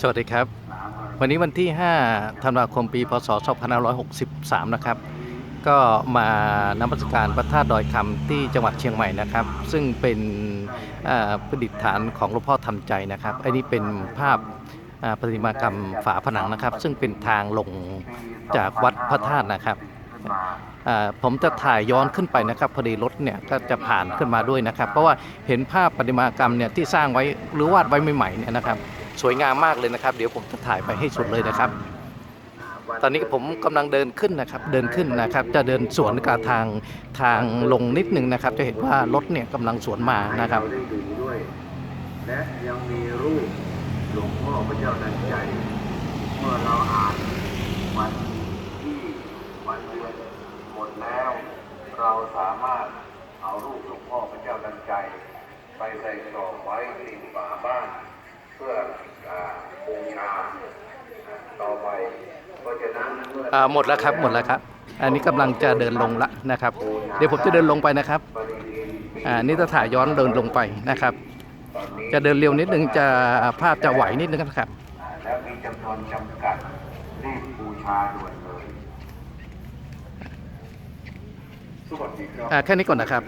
สวัสดีครับ วันนี้วันที่ 5 ธันวาคม ปี พศ 2563 นะครับ ก็มานมัสการพระธาตุดอยคำที่จังหวัดเชียงใหม่นะครับ ซึ่งเป็นประดิษฐานของหลวงพ่อทันใจนะครับ อันนี้เป็นภาพประติมากรรมฝาผนังนะครับ ซึ่งเป็นทางลงจากวัดพระธาตุนะครับผมจะถ่ายย้อนขึ้นไปนะครับพอดีรถเนี่ยก็จะผ่านขึ้นมาด้วยนะครับ เพราะว่าเห็นภาพประติมากรรมเนี่ยที่สร้างไว้หรือวาดไว้ใหม่ๆเนี่ยนะครับ สวยงามมากเลยนะครับ เดี๋ยวผมจะถ่ายไปให้สุดเลยนะครับ ตอนนี้ผมกำลังเดินขึ้นนะครับ เดินขึ้นนะครับ จะเดินสวนกับทางทางลงนิดนึงนะครับ จะเห็นว่ารถเนี่ยกำลังสวนมานะครับเาได้ดูด้วยและยังมีรูปหลวงพ่อพระเจ้าดันใจ เมื่อเราอ่านวันที่วันเดือนหมดแล้ว เราสามารถเอารูปหลวงพ่อพระเจ้าดันใจ ไปใส่กรอบไว้ที่ฝาบ้าน เพื่ออ่าบูชาต่อไปเพราะฉะนั้นเมื่ออ่าหมดแล้วครับหมดแล้วครับ อันนี้กำลังจะเดินลงละนะครับ เดี๋ยวผมจะเดินลงไปนะครับปรินิพพานอ่านี่จะถ่ายย้อนเดินลงไปนะครับตอนนี้จะเดินเร็วนิดนึงจะภาพจะไหวนิดนึงนะครับและมีจำนวนจำกัดรีบบูชาด่วนเลยสวัสดีครับอ่าแค่นี้ก่อนนะครับ